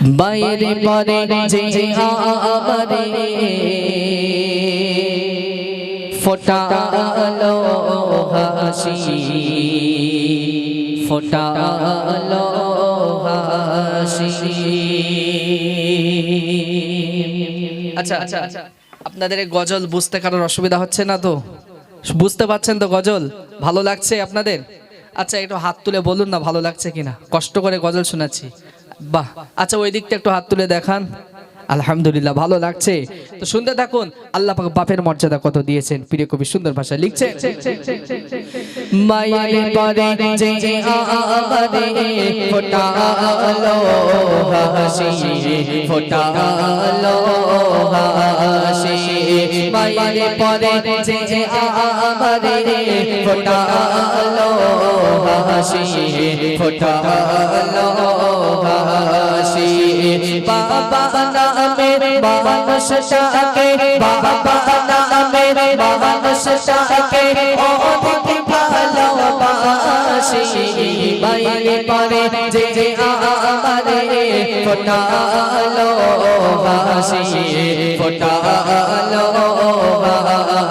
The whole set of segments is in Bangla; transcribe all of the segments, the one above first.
বাইরে পরে যে আমারে ফোটালো হাসি ফোটালো হাসি। আচ্ছা আচ্ছা আপনাদের গজল বুঝতে কারোর অসুবিধা হচ্ছে না তো? বুঝতে পারছেন তো গজল? ভালো লাগছে আপনাদের? আচ্ছা একটু হাত তুলে বলুন না ভালো লাগছে কিনা? কষ্ট করে গজল শোনাচ্ছি। বাহ আচ্ছা ওই দিকটা একটু হাত তুলে দেখান। আলহামদুলিল্লাহ, ভালো লাগছে। তো শুনতে থাকুন, আল্লাহ পাক বাপের মর্যাদা কত দিয়েছেন। প্রিয় কবি, সুন্দর ভাষায় হাসি। বাবা নামে মানুষ মানুষটাকে বাবা নামে মানুষটাকে অধিক ভালোবাসি। বাইরে পরে যে যে আমারে ফোটালো হাসি ফোটালো।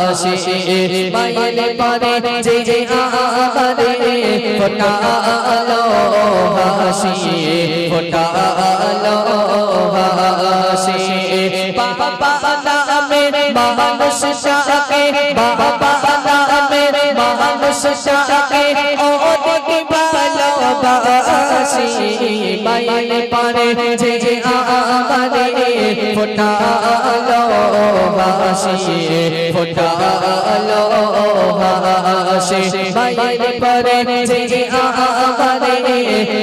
হাসি বাইরে পরে যে যে আমারে ফোটালো হাসি ফোটালো হাসি বাবা নামে মানুষটাকে বাবা নামে মানুষটাকে অধিক ভালোবাসি বাইরে পরে যে যে আমারে ফোটালো হাসি ফোটালো হাসি বাইরে পরে যে আমারে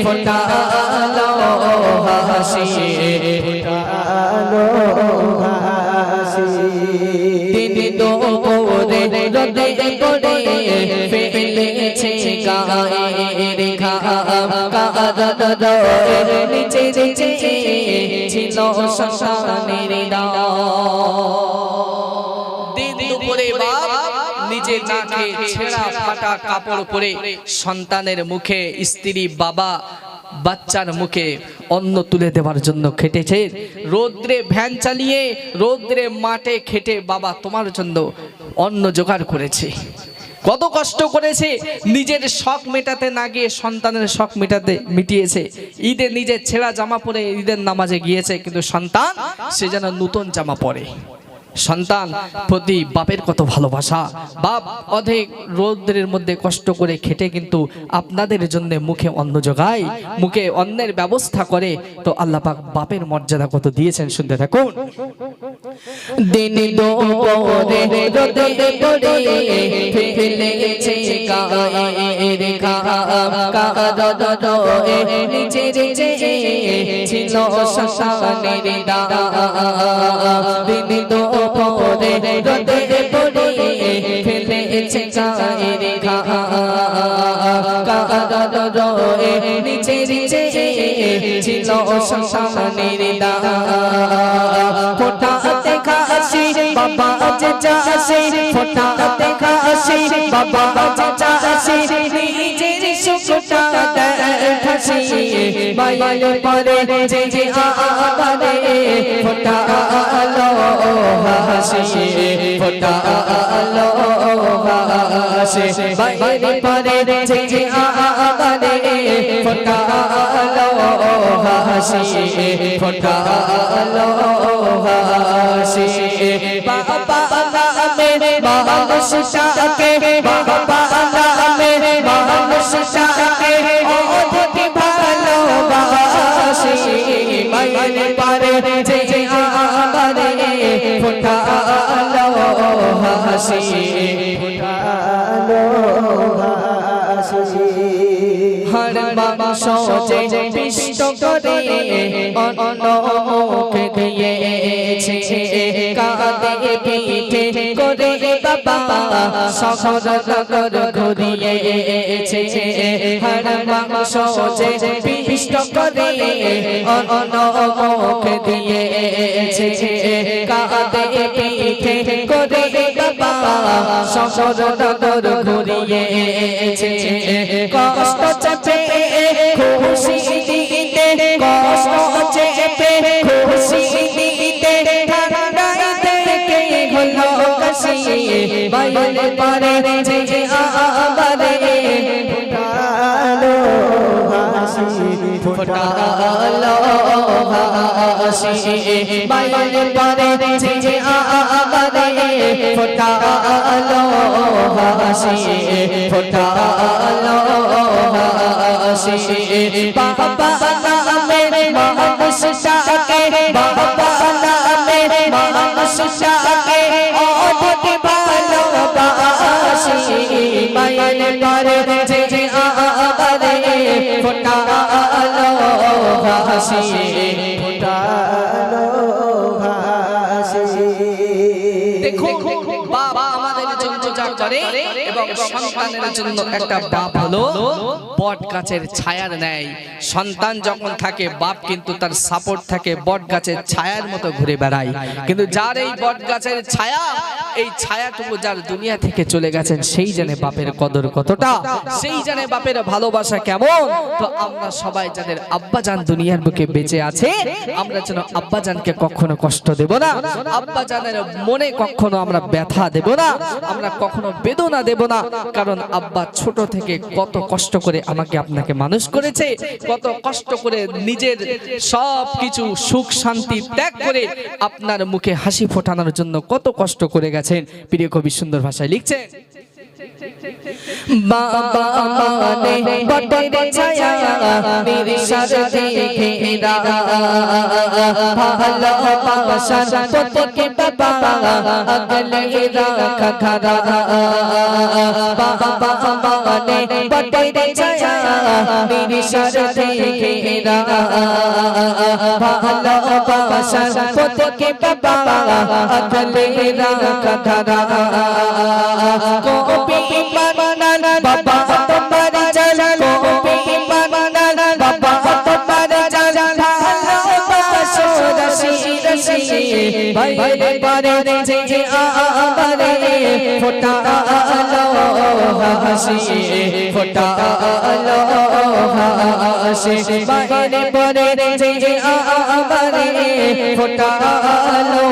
ফোটালো হাসি দিন দোপরে রোদে করে ফেলেছে গায়ের ঘাম। কাদর নিচে নিচে ছিল শ্মশানের দিন দুপুরে বাপ নিজে নাকে ছেঁড়া ফাটা কাপড় পরে সন্তানের মুখে স্ত্রী বাবা বাচ্চার মুখে অন্ন তুলে দেওয়ার জন্য খেটেছে। রোদ্রে ভ্যান চালিয়ে রোদ্রে মাঠে খেটে বাবা তোমার জন্য অন্ন জোগাড় করেছে। কত কষ্ট করেছে নিজের শখ মেটাতে না গিয়ে সন্তানের শখ মেটাতে মিটিয়েছে। ঈদে নিজের ছেঁড়া জামা পরে ঈদের নামাজে গিয়েছে কিন্তু সন্তান সে যেন নতুন জামা পরে। সন্তান প্রতি বাপের কত ভালোবাসা। বাপ অধিক রৌদ্রের মধ্যে কষ্ট করে খেটে কিন্তু আপনাদের জন্য মুখে অন্ন যোগায় মুখে অন্নের ব্যবস্থা করে। তো আল্লাহ পাক বাপের মর্যাদা কত দিয়েছেন শুনতে থাকুন। দিন দোপরে নিচে নিচে ছিল শ্মশানের দাম ফোটাতে খাসি বাবা চাষি ফোটাতে খাসি বাবা চাষি দেখাসি বাইরে পরে যে যে আবারে ফোটালো হাসি ফোটালো হাসি। বাইরে পরে যে যে আবারে ফোটালো হাসি ফোটালো হাসি। বাবা নামে মানুষটাকে বাবা নামে মানুষটাকে অধিক হর মাংস যে পিষ্ট করে অনমুখ দিয়েছে কাঁদে পিঠে করে বাবা নগর ঘুরিয়েছে হর মাংস যে পিষ্ট করে অনমুখ দিয়েছে কাঁদে পিঠে করে বাবা নগর ঘুরিয়েছে কষ্ট খুশি দিতে কষ্ট চেপে খুশি দিতে ঠান্ডাই দেখে হলো কাশি বাইরে পারে যে আবারে ফুটালো হাসি ফুটালো হাসি, বাইরে পারে যে আবারে ফুটালো হাসি ফুটালো হাসি বাবা নামে মানুষটাকে বাবা নামে মানুষটাকে অধিক ভালোবাসি, মায়ের পারে যে আমারে ফোটালো হাসি ফোটালো হাসি দেখুন, বাবা আমাদের জন্য যা করে এবং সন্তানের জন্য একটা বাপ হলো বট গাছের ছায়ার ন্যায়। সন্তান যখন থাকে, বাপ কিন্তু তার সাপোর্ট থাকে বট গাছের ছায়ার মতো ঘুরে বেড়ায়। কিন্তু যার এই বট গাছের ছায়া, এই ছায়াটুকু যার দুনিয়া থেকে চলে গেছেন, সেই জানে বাপের কদর কতটা, সেই জানে বাপের ভালোবাসা কেমন। তো আমরা সবাই যাদের আব্বাজান দুনিয়ার বুকে বেঁচে আছে, আমরা যেন আব্বাজানকে কখনো কষ্ট দেব না, আব্বাজানের মনে কখনো আমরা ব্যথা দেব না, আমরা কখনো বেদনা দেব না, কারণ আব্বা ছোট থেকে কত কষ্ট করে আমাকে আপনাকে মানুষ করেছে, কত কষ্ট করে নিজের সব কিছু সুখ শান্তি ত্যাগ করে আপনার মুখে হাসি ফোটানোর জন্য কত কষ্ট করে গেছেন। প্রিয় কবি সুন্দর ভাষায় লিখছেন বাবা মানে বটের ছায়া, মেরে সাথে ঘেরা ভালোবাসার প্রত্যেক বাবা, আগলে রাখা খারা বাবা মানে বটের ছায়া, মেরে সাথে ঘেরা ভালোবাসার প্রত্যেক বাবা, আগলে রাখা খারা কবি পারে যে আমারে ফোটালো হাসি ফোটালো হাসি বাইরে পরে যে আমারে ফোটালো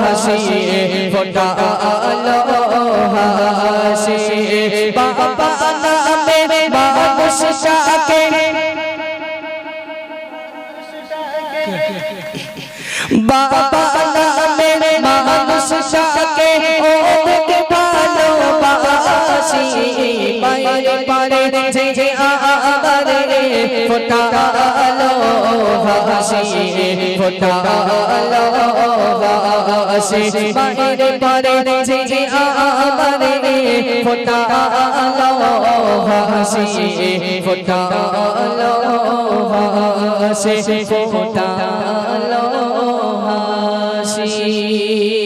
হাসি ফোটালো হাসি বাবা ফোটালো হাসি ফোটালো হাসি বাইরে পরে যে যে আমারে হাসি ফোটালো হাসি হাসি